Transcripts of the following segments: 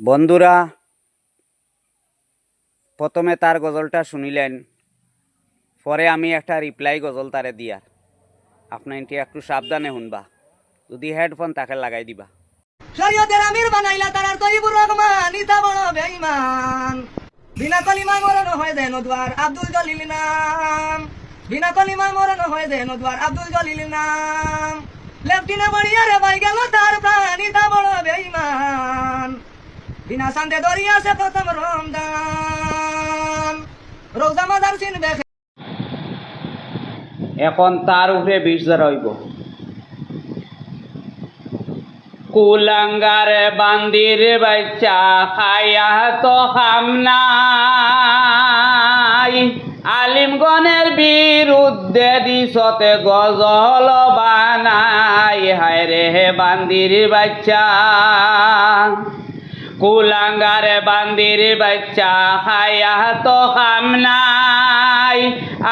বন্ধুরা, প্রথমে তার গজলটা শুনিলেন, পরে আমি একটা রিপ্লাই গজল তারে দিয়ার। আপনি এটি একটু সাবধানে শুনবা, যদি হেডফোন তাকে লাগাই দিবা। শরীয়তের আমির বানাইলা তারার তৈবুর রহমান, ইতা বড় বেঈমান। বিনা কলিমায় মরণ হয় দেন দ্বার আব্দুল জলিল নাম। বিনা কলিমায় মরণ হয় দেন দ্বার আব্দুল জলিল নাম। লেফটিনে বড়িয়া রে ভাই গেল তার প্রাণ, ইতা বড় বিনা শান্তে দরিয়া সে প্রথম রমদান রোজা মাদার সিন বেখে এখন তার উপরে বিষ হইব। কুলাঙ্গার বান্দির বাচ্চা খায়া তো খাম নাই। আলিমগণের বিরুদ্ধে দিশতে গজল বানাই। হায় রে বান্দির বাচ্চা। কুলাঙ্গার বান্দির বাচ্চা খায়া তো খাম নাই।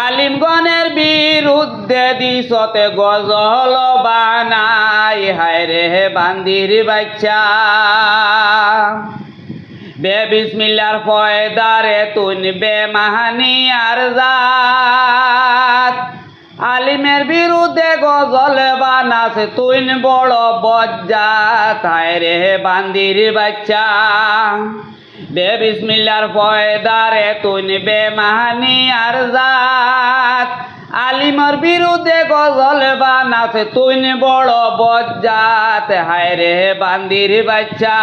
আলিমগণের বিরুদ্ধে দিশতে গজল বানাই। হায় রে বান্দির বাচ্চা। বে বিসমিল্লার ফয়দারে তুন বে মাহানি আর জাত। আলিমের বিরুদ্ধে গজল বানাস তুইন বড় বজ্জাত হায় রে বান্দির বাচ্চা বে বিসমিল্লার ফয়দারে তুন বে মাহানি আর জাত। আলিমর বিরুদ্ধে গজল বানাস তুইন বড় বজ্জাত। হায় রে বান্দির বাচ্চা,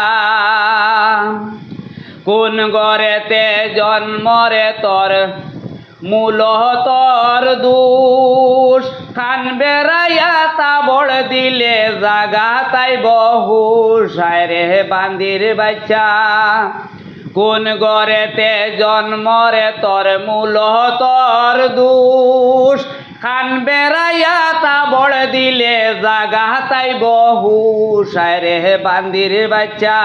কোন গড়েতে জন্মরে তোর? মূল তোর দুষ। খান বেড়াইয়া তাবড় দিলে জাগা তাই বহু। সায়রে বান্দির বাচ্চা, কোন গড়েতে জন্মরে তোর মূল তোর দুষ। খান বেড়াইয়া তাবড় দিলে জাগা তাই বহু। সায়রে বান্দির বাচ্চা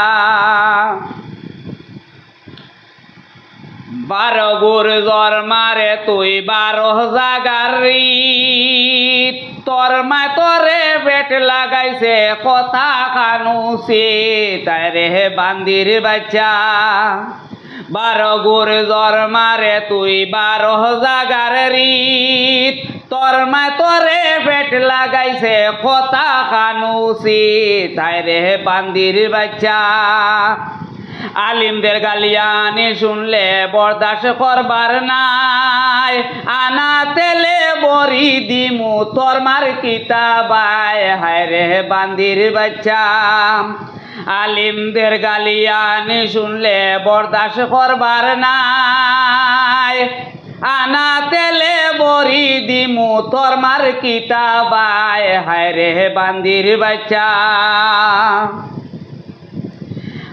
বারো গুর জ্বর মারে তুই বারো জাগার। তোর মা তোরে পেট লাগাইছে, কথা খানুসি তাই রে বান্দির বাচ্চা, বারো গুর জ্বর মারে তুই বারো জাগার। রিত তোর মা তোরে পেট লাগাইছে, কথা খানুসি তাই রে বান্দির বাচ্চা আলিমদের গালিয়ানি শুনলে বরদাস করবার নাই। আনা তেলে বরি দিমু, তোর মার কিতাবায়। হায় রে বান্দির বাচ্চা। আলিমদের গালিয়ানি শুনলে বরদাস করবার নাই। আনা তেলে বরি দিমু, তোর মার কিতাবায়। হায় রে বান্দির বাচ্চা।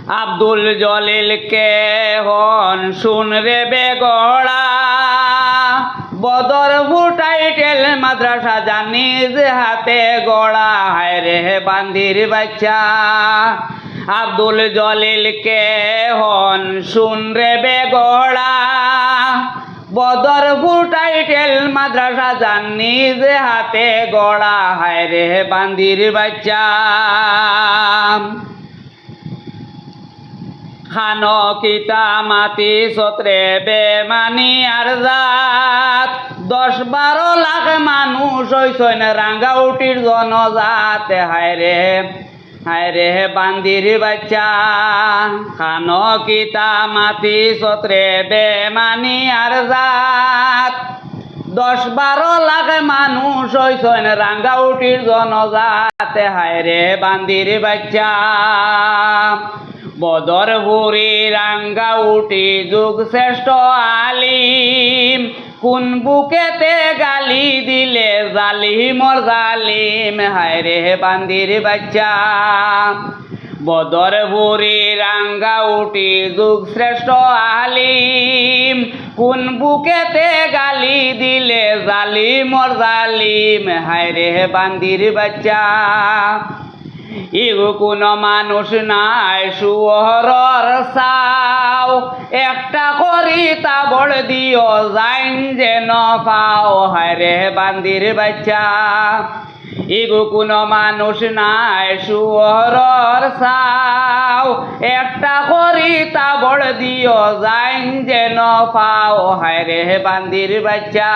আব্দুল জলিল কে হন শুন রে বেগড়া। বদর টাইটেল মাদ্রাসা জানিস হাতে গড়া। হায় রে বান্দির বাচ্চা। আব্দুল জলিল কে হন শুন রে বেগড়া। বদর টাইটেল মাদ্রাসা জানিস হাতে গড়া। হায় রে বান্দির বাচ্চা। খানো কিতা মাতি সত্রে বেমানি আর জাত। দশ বারো লাখ মানুষ হইছেন রাঙ্গাউটির জনজাত। হায় রে হায় রে বান্দির বাচ্চা। খানো কিতা মাতি সত্রে বেমানি আর জাত। দশ বারো লাখ মানুষ হইছেন রাঙ্গাউটির জনজাত। হায় রে বান্দির বাচ্চা। বদর বুড়ি রাঙ্গা উঠি যুগ শ্রেষ্ঠ আলিম। কোন বুকেতে গালি দিলে জালিমর জালিম? হায় রে বান্দির বাচ্চা। বদর বুড়ি রাঙ্গা উঠি যুগ শ্রেষ্ঠ আলিম। কোন বুকেতে গালি দিলে জালিমর জালিম? হায় রে বান্দির বাচ্চা। ইগো কোনো মানুষ নাই, সুহরর সাও। একটা করি তা বড় দিও, যাইন যে ন পাও। হায় বান্দির বাচ্চা। ইগু কোনো মানুষ নাই সুয়রর সাও। একটা করি তা বড় দিও, যাইন যেন পাও। হায় রে বান্দির বাচ্চা।